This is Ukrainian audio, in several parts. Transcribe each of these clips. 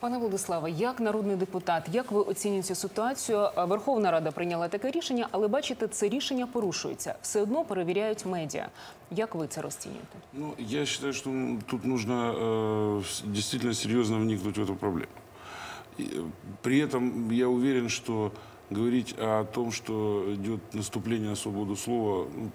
Пане Владиславе, як народний депутат, як ви оцінюєте ситуацію? А, Верховна Рада прийняла таке рішення, але бачите, це рішення порушується. Все одно перевіряють медіа. Як ви це розцінюєте? Ну, я считаю, что м, тут нужно э, с- действительно серьезно вникнуть в эту проблему. И, э, при этом я уверен, что говорить о том, что идет наступление на свободу слова, ну,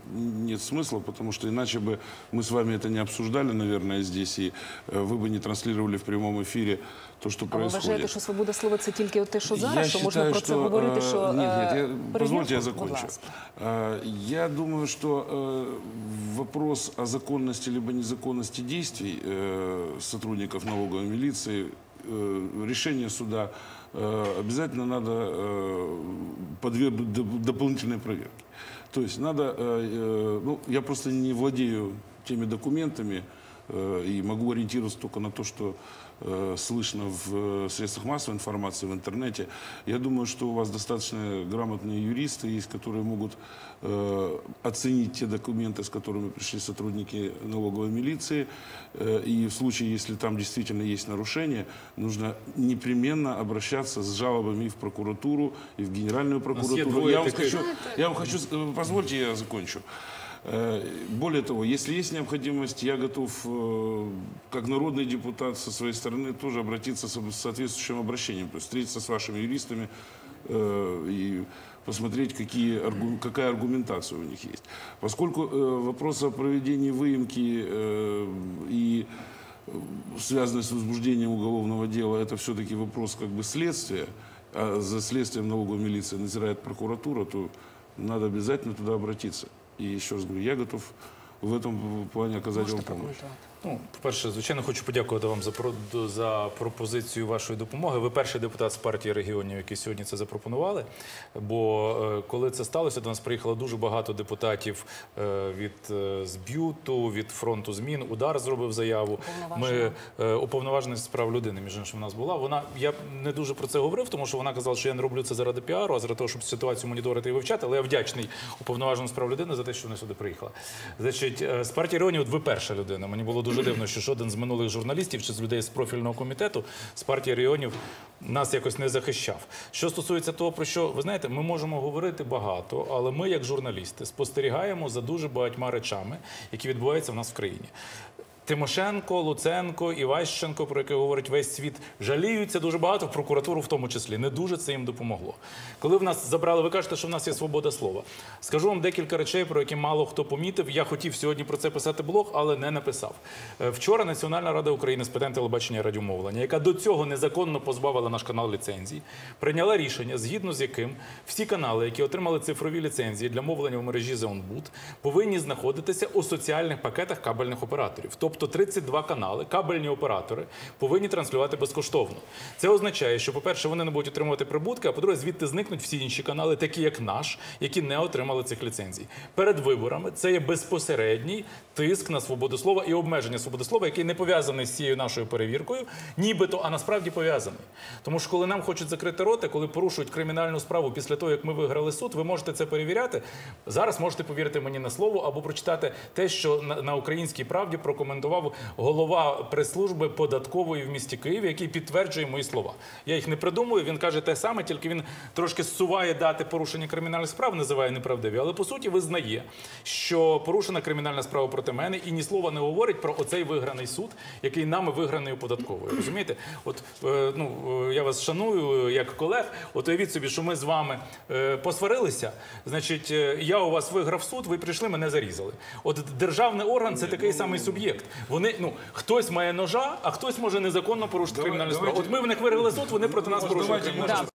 нет смысла, потому что иначе бы мы с вами это не обсуждали, наверное, здесь, и э, вы бы не транслировали в прямом эфире то, что А ви происходит. вважаєте, що свобода слова це тільки те, що зараз? Я що можна считаю, про це что, говорити? э, Що нет, нет, е, я, позвольте я перевірку? Будь закончу. ласка. Э, Я думаю, что э, вопрос о законности либо незаконности действий э, сотрудников налоговой милиции, э, решение суда э, обязательно надо э, подвергнуть доп- дополнительной проверке. То есть надо, э, э, ну, я просто не владею теми документами э, и могу ориентироваться только на то, что э, слышно в э, средствах массовой информации, в интернете. Я думаю, что у вас достаточно грамотные юристы есть, которые могут э, оценить те документы, с которыми пришли сотрудники налоговой милиции. Э, и в случае, если там действительно есть нарушение, нужно непременно обращаться с жалобами и в прокуратуру, и в Генеральную прокуратуру. Я вам, хочу, я вам хочу, э, позвольте я закончу. Э, Более того, если есть необходимость, я готов, э, как народный депутат, со своей стороны тоже обратиться с соответствующим обращением, то есть встретиться с вашими юристами э, и посмотреть, какие, какая аргументация у них есть. Поскольку вопрос о проведении выемки и связанный с возбуждением уголовного дела, это все-таки вопрос как бы следствия, а за следствием налоговой милиции надзирает прокуратура, то надо обязательно туда обратиться. И еще раз говорю, я готов в этом плане оказать Можете вам помощь. Ну, по-перше, звичайно, хочу подякувати вам за за пропозицію вашої допомоги. Ви перший депутат з партії регіонів, які сьогодні це запропонували. Бо е, коли це сталося, до нас приїхало дуже багато депутатів е, від е, ЗБЮТу, від фронту змін. Удар зробив заяву. Ми уповноваженість з прав людини, між іншим, у нас була. Вона я не дуже про це говорив, тому що вона казала, що я не роблю це заради піару, а заради того, щоб ситуацію моніторити і вивчати. Але я вдячний уповноваженому з прав людини за те, що вона сюди приїхала. Значить, з партії регіонів ви перша людина. Мені було дуже дивно, що жоден з минулих журналістів чи з людей з профільного комітету з партії регіонів нас якось не захищав. Що стосується того, про що ви знаєте, ми можемо говорити багато, але ми, як журналісти, спостерігаємо за дуже багатьма речами, які відбуваються в нас в країні. Тимошенко, Луценко, Іващенко, про яке говорить весь світ, жаліються дуже багато в прокуратуру, в тому числі. Не дуже це їм допомогло. Коли в нас забрали, ви кажете, що в нас є свобода слова. Скажу вам декілька речей, про які мало хто помітив. Я хотів сьогодні про це писати блог, але не написав. Е, Вчора Національна рада України з питань телебачення і радіомовлення, яка до цього незаконно позбавила наш канал ліцензії, прийняла рішення, згідно з яким всі канали, які отримали цифрові ліцензії для мовлення в мережі Зеонбуд, повинні знаходитися у соціальних пакетах кабельних операторів. Тобто 32 канали, кабельні оператори повинні транслювати безкоштовно. Це означає, що, по-перше, вони не будуть отримувати прибутки, а по-друге, звідти зникнуть всі інші канали, такі як наш, які не отримали цих ліцензій. Перед виборами це є безпосередній тиск на свободу слова і обмеження свободи слова, який не пов'язаний з цією нашою перевіркою, нібито, а насправді пов'язаний. Тому що коли нам хочуть закрити роти, коли порушують кримінальну справу після того, як ми виграли суд, ви можете це перевіряти. Зараз можете повірити мені на слово або прочитати те, що на, українській правді прокоментував голова прес-служби податкової в місті Києві, який підтверджує мої слова. Я їх не придумую. Він каже те саме, тільки він трошки зсуває дати порушення кримінальних справ, називає неправдиві, але по суті визнає, що порушена кримінальна справа проти мене і ні слова не говорить про оцей виграний суд, який нами виграний у податкової. Розумієте? От е, ну е, я вас шаную як колег. От уявіть собі, що ми з вами е, посварилися. Значить, я у вас виграв суд, ви прийшли, мене зарізали. От державний орган це такий самий суб'єкт. Вони ну хтось має ножа, а хтось може незаконно порушити кримінальну справу. От ми в них виграли суд, вони проти нас порушили кримінальну справу.